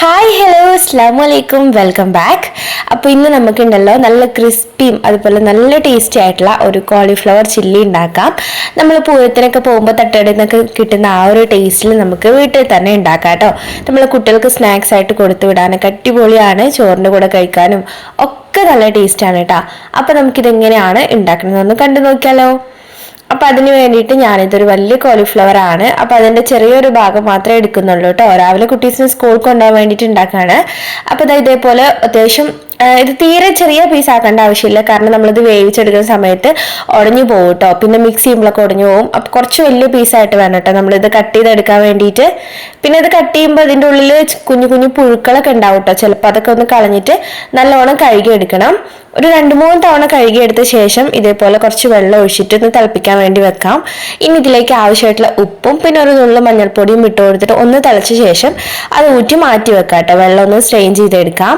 Hi hello അസ്ലാം വലൈക്കും welcome back അപ്പോൾ ഇന്ന് നമുക്കുണ്ടല്ലോ നല്ല ക്രിസ്പിയും അതുപോലെ നല്ല ടേസ്റ്റി ആയിട്ടുള്ള ഒരു കോളിഫ്ലവർ ചില്ലി ഉണ്ടാക്കാം. നമ്മൾ പൂരത്തിനൊക്കെ പോകുമ്പോൾ തട്ടടി നിന്നൊക്കെ കിട്ടുന്ന ആ ഒരു ടേസ്റ്റിൽ നമുക്ക് വീട്ടിൽ തന്നെ ഉണ്ടാക്കാം കേട്ടോ. നമ്മൾ കുട്ടികൾക്ക് സ്നാക്സ് ആയിട്ട് കൊടുത്തു വിടാനൊക്കെ അടിപൊളിയാണ്. ചോറിന്റെ കൂടെ കഴിക്കാനും ഒക്കെ നല്ല ടേസ്റ്റാണ് കേട്ടോ. അപ്പോൾ നമുക്കിതെങ്ങനെയാണ് ഉണ്ടാക്കുന്നതെന്ന് കണ്ടു നോക്കിയാലോ. അപ്പൊ അതിന് വേണ്ടിയിട്ട് ഞാനിതൊരു വലിയ കോളിഫ്ലവർ ആണ്. അപ്പൊ അതിന്റെ ചെറിയൊരു ഭാഗം മാത്രമേ എടുക്കുന്നുള്ളൂ കേട്ടോ. രാവിലെ കുട്ടീസിന് സ്കൂൾ കൊണ്ടുപോകാൻ വേണ്ടിയിട്ട് ഉണ്ടാക്കാണ് അപ്പൊ ഇതാ ഇതേപോലെ അത്യാവശ്യം ഇത് തീരെ ചെറിയ പീസ് ആക്കേണ്ട ആവശ്യമില്ല. കാരണം നമ്മളിത് വേവിച്ചെടുക്കുന്ന സമയത്ത് ഉടഞ്ഞു പോകും കേട്ടോ പിന്നെ മിക്സ് ചെയ്യുമ്പോഴൊക്കെ ഉടഞ്ഞു പോകും. അപ്പം കുറച്ച് വലിയ പീസായിട്ട് വേണം കേട്ടോ നമ്മളിത് കട്ട് ചെയ്തെടുക്കാൻ വേണ്ടിയിട്ട്. പിന്നെ ഇത് കട്ട് ചെയ്യുമ്പോൾ ഇതിന്റെ ഉള്ളിൽ കുഞ്ഞു കുഞ്ഞു പുഴുക്കളൊക്കെ ഉണ്ടാവും കേട്ടോ ചിലപ്പോൾ അതൊക്കെ ഒന്ന് കളഞ്ഞിട്ട് നല്ലോണം കഴുകി എടുക്കണം ഒരു രണ്ട് മൂന്ന് തവണ കഴുകിയെടുത്ത ശേഷം ഇതേപോലെ കുറച്ച് വെള്ളം ഒഴിച്ചിട്ട് ഒന്ന് തിളപ്പിക്കാൻ വേണ്ടി വെക്കാം. ഇനി ഇതിലേക്ക് ആവശ്യമായിട്ടുള്ള ഉപ്പും പിന്നെ ഒരു നുള്ളു മഞ്ഞൾപ്പൊടിയും ഇട്ട് കൊടുത്തിട്ട് ഒന്ന് തിളച്ച ശേഷം അത് ഊറ്റി മാറ്റി വെക്കാം കേട്ടോ വെള്ളം ഒന്ന് സ്ട്രെയിൻ ചെയ്തെടുക്കാം.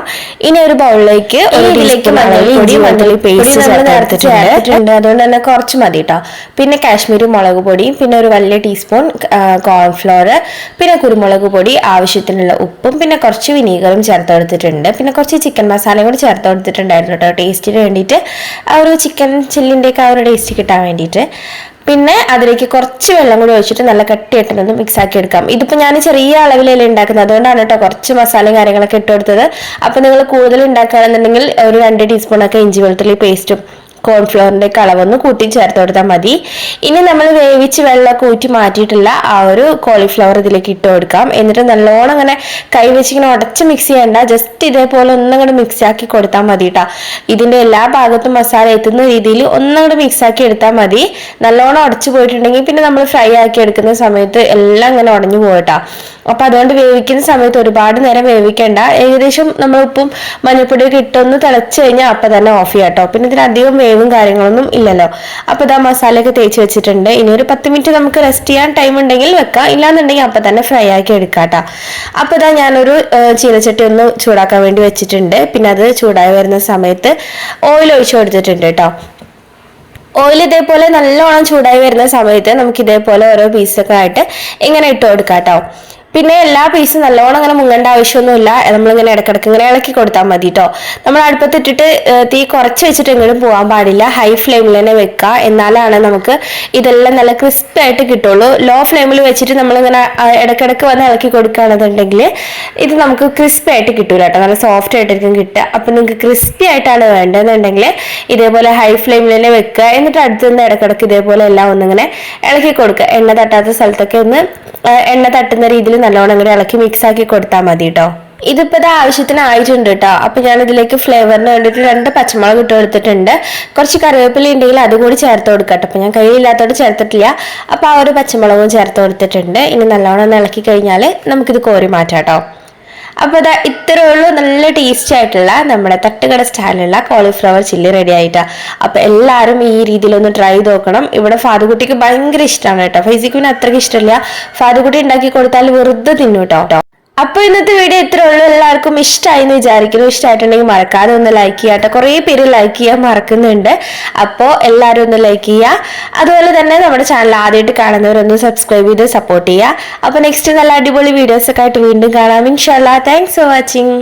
ഇനി ഒരു ബൗളിലേക്ക് ഇതിലേക്ക് മഞ്ഞൾപ്പൊടി പേസ്റ്റ് ചേർത്തിട്ടുണ്ട്. അതുകൊണ്ട് തന്നെ കുറച്ച് മതി കേട്ടോ പിന്നെ കാശ്മീരി മുളക് പൊടിയും പിന്നെ ഒരു വലിയ ടീസ്പൂൺ കോൺഫ്ലോർ പിന്നെ കുരുമുളക് പൊടി ആവശ്യത്തിനുള്ള ഉപ്പും പിന്നെ കുറച്ച് വിനീഗറും ചേർത്ത് കൊടുത്തിട്ടുണ്ട്. പിന്നെ കുറച്ച് ചിക്കൻ മസാലയും കൂടി ചേർത്ത് കൊടുത്തിട്ടുണ്ടായിരുന്നു കേട്ടോ. ടേസ്റ്റിന് വേണ്ടിയിട്ട്. ആ ഒരു ചിക്കൻ ചില്ലിന്റെയൊക്കെ ആ ഒരു ടേസ്റ്റ് കിട്ടാൻ വേണ്ടിയിട്ട്. പിന്നെ അതിലേക്ക് കുറച്ച് വെള്ളം കൂടി ഒഴിച്ചിട്ട് നല്ല കട്ടിയിട്ടൊന്ന് മിക്സ് ആക്കി എടുക്കാം. ഇതിപ്പോൾ ഞാൻ ചെറിയ അളവിലല്ലേ ഉണ്ടാക്കുന്നത്. അതുകൊണ്ടാണ് കേട്ടോ കുറച്ച് മസാലയും കാര്യങ്ങളൊക്കെ ഇട്ട് കൊടുത്തത്. അപ്പോൾ നിങ്ങൾ കൂടുതൽ ഉണ്ടാക്കുകയാണെന്നുണ്ടെങ്കിൽ ഒരു രണ്ട് ടീസ്പൂണൊക്കെ ഇഞ്ചി വെളുത്തുള്ളി പേസ്റ്റും കോൺഫ്ലവറിന്റെ കളവൊന്ന് കൂട്ടി ചേർത്ത് കൊടുത്താൽ മതി. ഇനി നമ്മൾ വേവിച്ച് വെള്ളമൊക്കെ ഊറ്റി മാറ്റിയിട്ടുള്ള ആ ഒരു കോളിഫ്ലവർ ഇതിലേക്ക് ഇട്ട് കൊടുക്കാം. എന്നിട്ട് നല്ലോണം അങ്ങനെ കൈ വെച്ചിങ്ങനെ ഉടച്ച് മിക്സ് ചെയ്യണ്ട. ജസ്റ്റ് ഇതേപോലെ ഒന്നങ്ങോട്ട് മിക്സ് ആക്കി കൊടുത്താൽ മതി കേട്ടോ ഇതിന്റെ എല്ലാ ഭാഗത്തും മസാല എത്തുന്ന രീതിയിൽ ഒന്നങ്ങോട്ട് മിക്സ് ആക്കി എടുത്താൽ മതി. നല്ലോണം ഉടച്ചു പോയിട്ടുണ്ടെങ്കിൽ പിന്നെ നമ്മൾ ഫ്രൈ ആക്കി എടുക്കുന്ന സമയത്ത് എല്ലാം ഇങ്ങനെ ഉടഞ്ഞു പോകട്ടോ അപ്പൊ അതുകൊണ്ട് വേവിക്കുന്ന സമയത്ത് ഒരുപാട് നേരം വേവിക്കേണ്ട. ഏകദേശം നമ്മൾ ഉപ്പും മഞ്ഞൾപ്പൊടിയൊക്കെ ഇട്ടൊന്ന് തിളച്ച് കഴിഞ്ഞാൽ അപ്പൊ തന്നെ ഓഫ് ചെയ്യാം കേട്ടോ പിന്നെ ഇതിന് അധികം വേവും കാര്യങ്ങളൊന്നും ഇല്ലല്ലോ. അപ്പൊ ഇതാ മസാലയൊക്കെ തേച്ച് വെച്ചിട്ടുണ്ട്. ഇനി ഒരു പത്ത് മിനിറ്റ് നമുക്ക് റെസ്റ്റ് ചെയ്യാൻ ടൈം ഉണ്ടെങ്കിൽ വെക്കാം. ഇല്ലാന്നുണ്ടെങ്കിൽ അപ്പൊ തന്നെ ഫ്രൈ ആക്കി എടുക്കാം കേട്ടോ അപ്പൊ ഇതാ ഞാനൊരു ചീനച്ചട്ടി ഒന്ന് ചൂടാക്കാൻ വേണ്ടി വെച്ചിട്ടുണ്ട്. പിന്നെ അത് ചൂടായി വരുന്ന സമയത്ത് ഓയിൽ ഒഴിച്ചു കൊടുത്തിട്ടുണ്ട് കേട്ടോ ഓയിൽ ഇതേപോലെ നല്ലോണം ചൂടായി വരുന്ന സമയത്ത് നമുക്ക് ഇതേപോലെ ഓരോ പീസൊക്കെ ആയിട്ട് ഇങ്ങനെ ഇട്ട് കൊടുക്കാം കേട്ടോ പിന്നെ എല്ലാ പീസും നല്ലോണം അങ്ങനെ മുങ്ങേണ്ട ആവശ്യമൊന്നുമില്ല. നമ്മളിങ്ങനെ ഇടക്കിടക്ക് ഇങ്ങനെ ഇളക്കി കൊടുത്താൽ മതി കേട്ടോ നമ്മൾ അടുപ്പത്തിട്ടിട്ട് തീ കുറച്ച് വെച്ചിട്ട് എങ്ങോട്ടും പോകാൻ പാടില്ല. ഹൈ ഫ്ലെയിമിൽ തന്നെ വെക്കുക എന്നാലാണ് നമുക്ക് ഇതെല്ലാം നല്ല ക്രിസ്പി ആയിട്ട് കിട്ടുള്ളൂ. ലോ ഫ്ലെയിമിൽ വെച്ചിട്ട് നമ്മളിങ്ങനെ ഇടക്കിടക്ക് വന്ന് ഇളക്കി കൊടുക്കുകയാണെന്നുണ്ടെങ്കിൽ ഇത് നമുക്ക് ക്രിസ്പി ആയിട്ട് കിട്ടൂല കേട്ടോ നല്ല സോഫ്റ്റ് ആയിട്ടായിരിക്കും കിട്ടുക. അപ്പം നിങ്ങൾക്ക് ക്രിസ്പി ആയിട്ടാണ് വേണ്ടതെന്നുണ്ടെങ്കിൽ ഇതേപോലെ ഹൈ ഫ്ലെയിമിൽ തന്നെ വെക്കുക. എന്നിട്ട് അടുത്ത് നിന്ന് ഇടക്കിടക്ക് ഇതേപോലെ എല്ലാം ഒന്നിങ്ങനെ ഇളക്കി കൊടുക്കുക. എണ്ണ തട്ടാത്ത സ്ഥലത്തൊക്കെ ഒന്ന് എണ്ണ തട്ടുന്ന രീതിയിൽ നല്ലോണം ഇങ്ങനെ ഇളക്കി മിക്സ് ആക്കി കൊടുത്താൽ മതി കേട്ടോ ഇതിപ്പോ ഇത് ആവശ്യത്തിന് ആയിട്ടുണ്ട് കേട്ടോ അപ്പൊ ഞാൻ ഇതിലേക്ക് ഫ്ലേവറിന് വേണ്ടിയിട്ട് രണ്ട് പച്ചമുളക് ഇട്ട് കൊടുത്തിട്ടുണ്ട്. കുറച്ച് കറിവേപ്പില ഉണ്ടെങ്കിൽ അതും കൂടി ചേർത്ത് കൊടുക്കട്ടെ. അപ്പൊ ഞാൻ കയ്യില്ലാത്തോട് ചേർത്തിട്ടില്ല. അപ്പൊ ആ ഒരു പച്ചമുളകും ചേർത്ത് കൊടുത്തിട്ടുണ്ട്. ഇനി നല്ലോണം ഇളക്കി കഴിഞ്ഞാൽ നമുക്കിത് കോരി മാറ്റാം കേട്ടോ അപ്പോൾ ഇതാ ഇത്രയേ ഉള്ളൂ. നല്ല ടേസ്റ്റി ആയിട്ടുള്ള നമ്മുടെ തട്ടുകട സ്റ്റൈലുള്ള കോളിഫ്ലവർ ചില്ലി റെഡി ആയിട്ടാണ് അപ്പോൾ എല്ലാവരും ഈ രീതിയിലൊന്ന് ട്രൈ ചെയ്ത് നോക്കണം. ഇവിടെ ഫാദുകുട്ടിക്ക് ഭയങ്കര ഇഷ്ടമാണ് കേട്ടോ. ഫൈസിക്കുവിന് അത്രയ്ക്ക് ഇഷ്ടമില്ല. ഫാദുകുട്ടി ഉണ്ടാക്കി കൊടുത്താൽ വെറുതെ തിന്നു കേട്ടോ അപ്പൊ ഇന്നത്തെ വീഡിയോ ഇത്രേ ഉള്ളൂ. എല്ലാവർക്കും ഇഷ്ടമായി എന്ന് വിചാരിക്കുന്നു. ഇഷ്ടമായിട്ടുണ്ടെങ്കിൽ മറക്കാതെ ഒന്ന് ലൈക്ക് ചെയ്യാട്ടോ കുറേ പേര് ലൈക്ക് ചെയ്യാൻ മറക്കുന്നുണ്ട്. അപ്പോൾ എല്ലാവരും ഒന്ന് ലൈക്ക് ചെയ്യുക. അതുപോലെ തന്നെ നമ്മുടെ ചാനൽ ആദ്യമായിട്ട് കാണുന്നവരൊന്ന് സബ്സ്ക്രൈബ് ചെയ്ത് സപ്പോർട്ട് ചെയ്യുക. അപ്പോൾ നെക്സ്റ്റ് നല്ല അടിപൊളി വീഡിയോസ് ഒക്കെ ആയിട്ട് വീണ്ടും കാണാം. ഇൻഷാല്ല താങ്ക്സ് ഫോർ വാച്ചിങ്